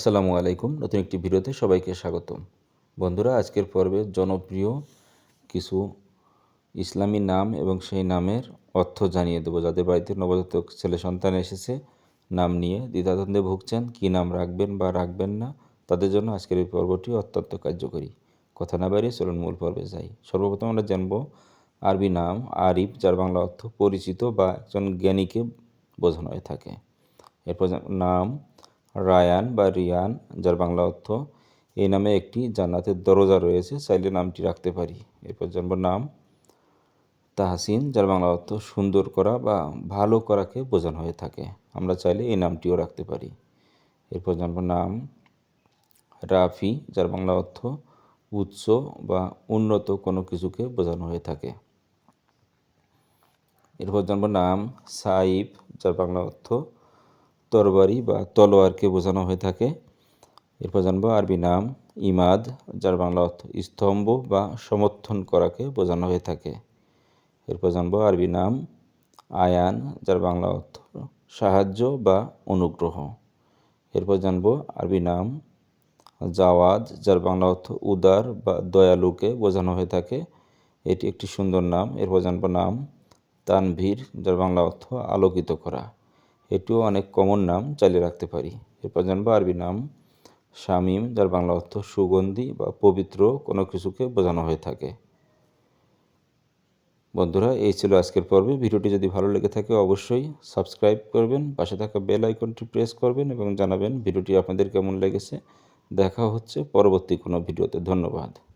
আসসালামু আলাইকুম। নতুন একটি ভিডিওতে সবাইকে স্বাগতম। বন্ধুরা, আজকের পর্বে জনপ্রিয় কিছু ইসলামী নাম এবং সেই নামের অর্থ জানিয়ে দেবো। যাদের বাড়িতে নবজাতক ছেলে সন্তান এসেছে, নাম নিয়ে দ্বিধাদ্বন্দ্বে ভুগছেন, কী নাম রাখবেন বা রাখবেন না, তাদের জন্য আজকের এই পর্বটি অত্যন্ত কার্যকরী। কথা না বাড়িয়ে চলুন মূল পর্বে যাই। সর্বপ্রথম আমরা জানব আরবি নাম আরিফ, যার বাংলা অর্থ পরিচিত বা একজন জ্ঞানীকে বোঝানো হয়ে থাকে। এরপর নাম রায়ান বা রিয়ান, যার বাংলা অর্থ, এই নামে একটি জান্নাতের দরজা রয়েছে। চাইলে নামটি রাখতে পারি। এরপর জানব নাম। তাহসিন, যার বাংলা অর্থ সুন্দর করা বা ভালো করাকে বোঝানো হয়ে থাকে। আমরা চাইলে এই নামটিও রাখতে পারি। এরপর জানব নাম। রাফি, যার বাংলা অর্থ উৎস বা উন্নত কোনো কিছুকে বোঝানো হয়ে থাকে। এরপর জানব নাম। সাইফ, যার বাংলা অর্থ তরবারি বা তলোয়ারকে বোঝানো হয়ে থাকে। এরপর জানব আরবি নাম, ইমাদ, যার বাংলা অর্থ স্তম্ভ বা সমর্থন করাকে বোঝানো হয়ে থাকে। এরপর জানব আরবি নাম, আয়ান, যার বাংলা অর্থ সাহায্য বা অনুগ্রহ। এরপর জানব আরবি নাম, জাওয়াদ, যার বাংলা অর্থ উদার বা দয়ালুকে বোঝানো হয়ে থাকে। এটি একটি সুন্দর নাম। এরপর জানব নাম, তানভীর, যার বাংলা অর্থ আলোকিত করা। এটিও অনেক কমন নাম চালিয়ে রাখতে পারি। এরপর জানব আরবি নাম। শামিম, যার বাংলা অর্থ সুগন্ধি বা পবিত্র, কোনো কিছুকে বোঝানো হয়ে থাকে। বন্ধুরা, এই ছিল আজকের পর্বে। ভিডিওটি যদি ভালো লেগে থাকে, অবশ্যই সাবস্ক্রাইব করবেন, পাশে থাকা বেল আইকনটি প্রেস করবেন এবং জানাবেন ভিডিওটি আপনাদের কেমন লেগেছে। দেখা হচ্ছে পরবর্তী কোনো ভিডিওতে। ধন্যবাদ।